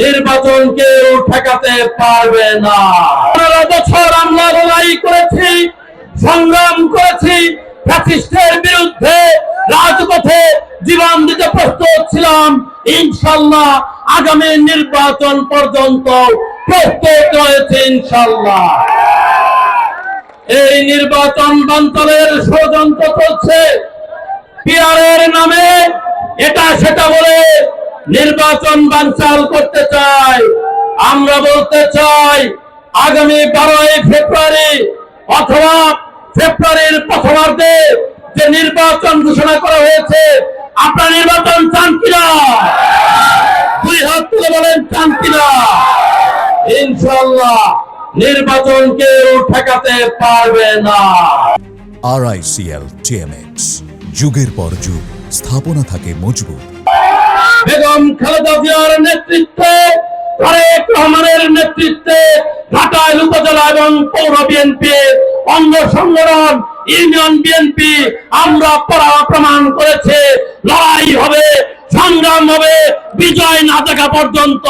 নির্বাচনকে ঠেকাতে পারবে না। পনেরো বছর আমরা লড়াই করেছি, সংগ্রাম করেছি, ফ্যাসিস্টের বিরুদ্ধে রাজপথে জীবন দিতে প্রস্তুত ছিলাম। ইনশাল্লাহ আগামী নির্বাচন পর্যন্ত প্রস্তুত রয়েছে ইনশাল্লাহ। এই নির্বাচন বাঞ্চলের ষড়যন্ত্র চলছে। পিয়ারের নামে এটা সেটা বলে নির্বাচন বানচাল করতে চাই। আমরা বলতে চাই, আগামী বারোই ফেব্রুয়ারি অথবা ফেব্রুয়ারির প্রথমার্ধে যে নির্বাচন ঘোষণা করা হয়েছে, আপনার নির্বাচন চান কিনা? দুই হাত তুলে বলেন, চান কিনা? ইনশাল্লাহ নির্বাচন কেউ ঠেকাতে পারবে না। আরআইসিএল টিএমএক্স যুগের পর যুগ, স্থাপনা থাকে মজবুত। বেগম খালেদা জিয়ার নেতৃত্বে তারেক রহমানের নেতৃত্বে ঘাটাইল উপজেলা এবং পৌর বিএনপি অঙ্গ সংগঠন ইউনিয়ন বিএনপি আমরা প্রমাণ করেছে, লড়াই হবে, সংগ্রাম হবে, বিজয় না দেখা পর্যন্ত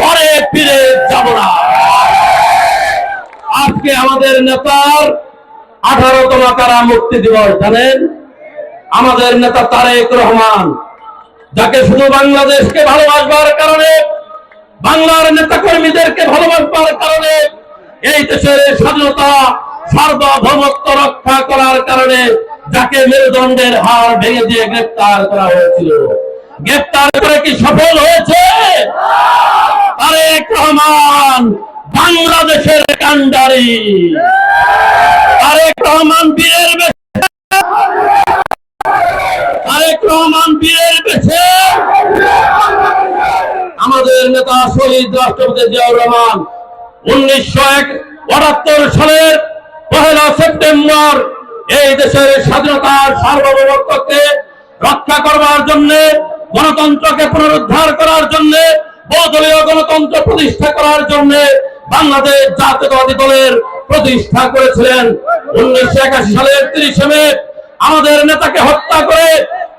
ঘরে ফিরে যাব না। আজকে আমাদের নেতার আঠারোতম কারা মুক্তি দিবস জানেন? আমাদের নেতা তারেক রহমান। যাকে শুধু বাংলাদেশকে ভালোবাসবার কারণে, বাংলার নেতা কর্মীদেরকে ভালোবাসবার কারণে, এই দেশের স্বাধীনতা, সার্বভৌমত্ব রক্ষা করার কারণে যাকে মেরুদণ্ডের হার ভেঙে দিয়ে গ্রেপ্তার করা হয়েছিল। গ্রেপ্তার করে কি সফল হয়েছে? তারেক রহমান বাংলাদেশের কান্ডারি তারেক রহমান বীরের আমাদের নেতা শহীদ রাষ্ট্রপতি জিয়াউর রহমান উনিশশো আটাত্তর সালের পহেলা সেপ্টেম্বর এই দেশের স্বাধীনতার সার্বভৌমত্বকে রক্ষা করবার জন্য, গণতন্ত্রকে পুনরুদ্ধার করার জন্য, বহুদলীয় গণতন্ত্র প্রতিষ্ঠা করার জন্য বাংলাদেশ জাতীয়তাবাদী দলের প্রতিষ্ঠা করেছিলেন। উনিশশো একাশি সালের তিরিশে মে আমাদের নেতাকে হত্যা করে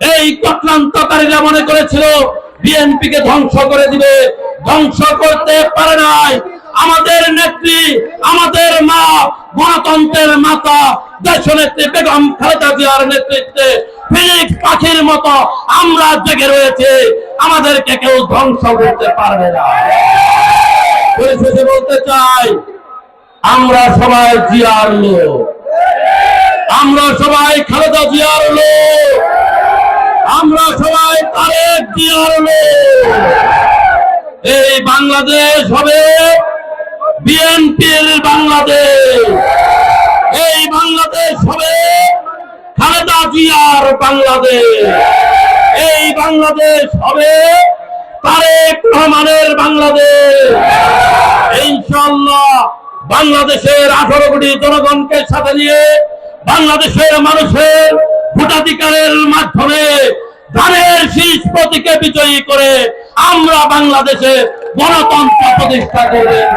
এই চক্রান্তকারীরা মনে করেছিল বিএনপি কে ধ্বংস করে দিবে। ধ্বংস করতে পারে নাই। আমাদের নেত্রী, আমাদের মা, গণতন্ত্রের মাতা, দেশনেত্রী বেগম খালেদা জিয়ার নেতৃত্বে ফিনিক্স পাখির মতো আমরা জেগে রয়েছে। আমাদেরকে কেউ ধ্বংস করতে পারবে না। পরিশেষে বলতে চাই, আমরা সবাই জিয়ার লোক। আমরা সবাই খালেদা জিয়ার লোক। আমরা সবাই তারেক জিয়ার এই বাংলাদেশ হবে বিএনপির বাংলাদেশ। এই বাংলাদেশ হবে খালেদা জিয়ার বাংলাদেশ। এই বাংলাদেশ হবে তারেক রহমানের বাংলাদেশ। ইনশাল্লাহ বাংলাদেশের আঠারো কোটি জনগণকে সাথে নিয়ে বাংলাদেশের মানুষের ভোটাধিকারের মাধ্যমে ধানের শীষ প্রতীকে বিজয়ী করে আমরা বাংলাদেশে গণতন্ত্র প্রতিষ্ঠা করবেন